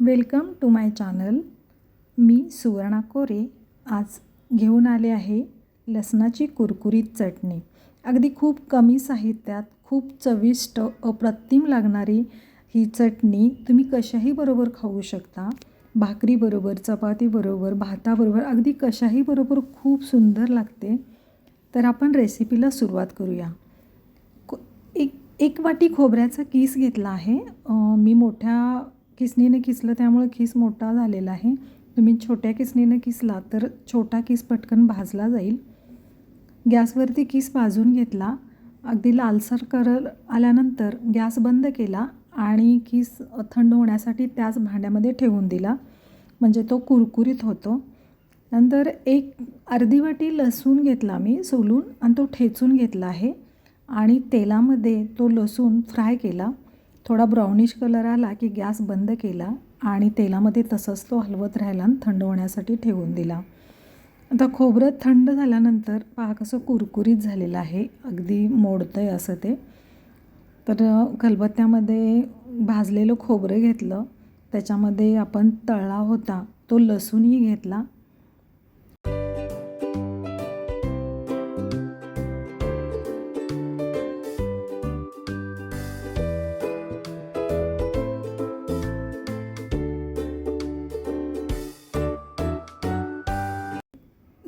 Welcome to my channel. मी सुवर्णा कोरे. आज घेऊन आले आहे लसणाची कुरकुरीत चटणी. अगदी खूप कमी साहित्यात खूप चविष्ट अप्रतिम लागणारी ही चटणी तुम्ही कशाही बरोबर खाऊ शकता. भाकरीबरोबर चपातीबरोबर भाताबरोबर अगदी कशाही बरोबर खूप सुंदर लागते. तर आपण रेसिपीला सुरुवात करूया. को एक एक वाटी खोबऱ्याचा किस घेतला आहे? मी मोठ्या किसनीने किसलं त्यामुळे किस मोठा झालेला आहे. तुम्ही छोट्या किसनीने किसला तर छोटा किस पटकन भाजला जाईल. गॅसवरती किस भाजून घेतला अगदी लालसर करल आल्यानंतर गॅस बंद केला आणि किस थंड होण्यासाठी त्याच भांड्यामध्ये ठेवून दिला. म्हणजे तो कुरकुरीत होतो. नंतर एक अर्धी वाटी लसूण घेतला मी सोलून आणि तो ठेचून घेतला आहे आणि तेलामध्ये तो लसूण फ्राय केला. थोडा ब्राउनिश कलर आला की गॅस बंद केला आणि तेलामध्ये तसंच तो हलवत राहिला आणि थंड होण्यासाठी ठेवून दिला. आता खोबरं थंड झाल्यानंतर पहा कसं कुरकुरीत झालेलं आहे. अगदी मोडतं आहे असं ते. तर खलबत्त्यामध्ये भाजलेलं खोबरं घेतलं. त्याच्यामध्ये आपण तळला होता तो लसूणही घेतला.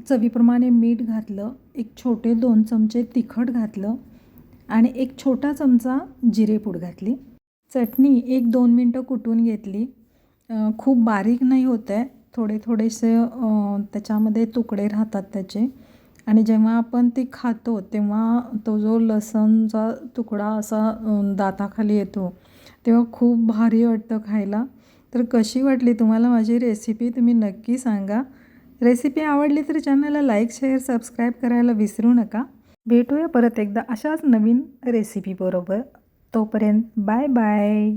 चवीप्रमाणे मीठ घातलं एक छोटे दोन चमचे तिखट घातलं आणि एक छोटा चमचा जिरेपूड घातली. चटणी एक दोन मिनटं कुटून घेतली. खूप बारीक नाही होत आहे. थोडे थोडेसे त्याच्यामध्ये तुकडे राहतात त्याचे. आणि जेव्हा आपण ती खातो तेव्हा तो जो लसणचा तुकडा असा दाताखाली येतो तेव्हा खूप भारी वाटतं खायला. तर कशी वाटली तुम्हाला माझी रेसिपी तुम्ही नक्की सांगा. रेसिपी आवडली तर चॅनलला लाईक शेअर सबस्क्राईब करायला विसरू नका. भेटूया परत एकदा अशाच नवीन रेसिपीबरोबर तोपर्यंत बाय बाय.